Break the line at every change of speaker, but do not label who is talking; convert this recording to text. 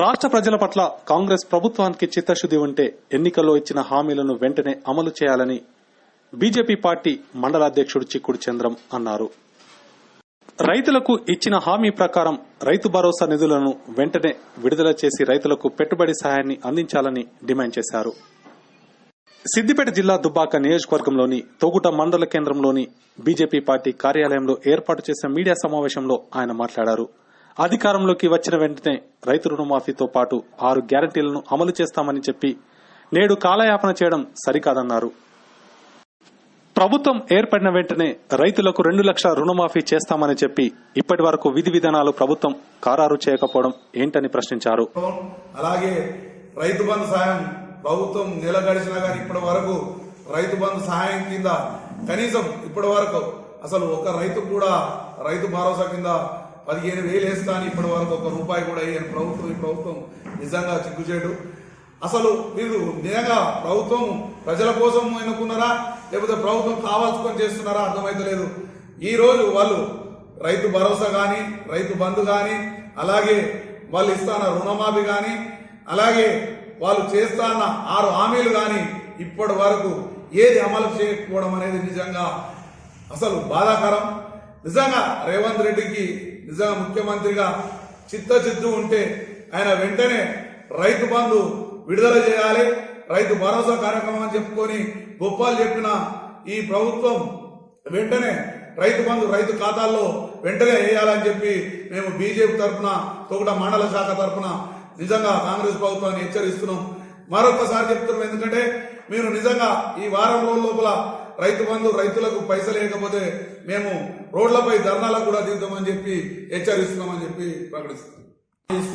రాష్ట్ర ప్రజల పట్ల కాంగ్రెస్ ప్రభుత్వానికి చిత్తశుద్ది ఉంటే ఎన్నికల్లో ఇచ్చిన హామీలను వెంటనే అమలు చేయాలని బీజేపీ పార్టీ మండలాధ్యక్షుడు చిక్కుడు చంద్రం అన్నారు. రైతులకు ఇచ్చిన హామీ ప్రకారం రైతు భరోసా నిధులను వెంటనే విడుదల చేసి రైతులకు పెట్టుబడి సహాయాన్ని అందించాలని డిమాండ్ చేశారు. సిద్దిపేట జిల్లా దుబ్బాక నియోజకవర్గంలోని తోగుట మండల కేంద్రంలోని బీజేపీ పార్టీ కార్యాలయంలో ఏర్పాటు చేసిన మీడియా సమావేశంలో ఆయన మాట్లాడారు. అధికారంలోకి వచ్చిన వెంటనే రైతు రుణమాఫీతో పాటు ఆరు గ్యారంటీలను అమలు చేస్తామని చెప్పి నేడు కాలయాపన చేయడం సరికాదన్నారు. ప్రభుత్వం ఏర్పడిన వెంటనే రైతులకు రెండు లక్షల రుణమాఫీ చేస్తామని చెప్పి ఇప్పటి వరకు విధి విధానాలు ప్రభుత్వం ఖరారు చేయకపోవడం ఏంటని ప్రశ్నించారు.
అలాగే రైతు బంధు సాయం ప్రభుత్వం నెల గడిచినా కానీ ఇప్పటి వరకు రైతు బంధు సహాయం కింద కనీసం ఇప్పటి వరకు అసలు ఒక రైతు కూడా రైతు భరోసా కింద పదిహేను వేలు వేస్తాను ఇప్పటి వరకు ఒక రూపాయి కూడా వేయని ప్రభుత్వం ఈ ప్రభుత్వం నిజంగా చిక్కుచేడు అసలు మీరు నిజంగా ప్రభుత్వం ప్రజల కోసం ఎన్నుకున్నారా? లేకపోతే ప్రభుత్వం కావాల్సుకొని చేస్తున్నారా? అర్థమైతలేదు ఈ రోజు వాళ్ళు రైతు భరోసా కానీ రైతు బంధు కానీ అలాగే వాళ్ళు ఇస్తాన రుణమాఫీ కానీ అలాగే వాళ్ళు చేస్తాన్న ఆరు హామీలు కానీ ఇప్పటి వరకు ఏది అమలు చేయకపోవడం అనేది నిజంగా అసలు బాధాకరం. నిజంగా రేవంత్ రెడ్డికి నిజంగా ముఖ్యమంత్రిగా చిత్తచిత్తు ఉంటే ఆయన వెంటనే రైతు బంధు విడుదల చేయాలి. రైతు భరోసా కార్యక్రమం అని చెప్పుకొని గొప్పలు చెప్పిన ఈ ప్రభుత్వం వెంటనే రైతు బంధు రైతు ఖాతాల్లో వెంటనే వేయాలని చెప్పి మేము బీజేపీ తరఫున తోకట మండల శాఖ తరఫున నిజంగా కాంగ్రెస్ ప్రభుత్వాన్ని హెచ్చరిస్తున్నాం. మరొకసారి చెప్తున్నాం ఎందుకంటే మీరు నిజంగా ఈ వారం రోజుల లోపల రైతు బంధు రైతులకు పైసలు లేకపోతే మేము రోడ్లపై ధర్నాలకు కూడా దిగుతామని చెప్పి హెచ్చరిస్తున్నామని చెప్పి ప్రకటిస్తున్నాం.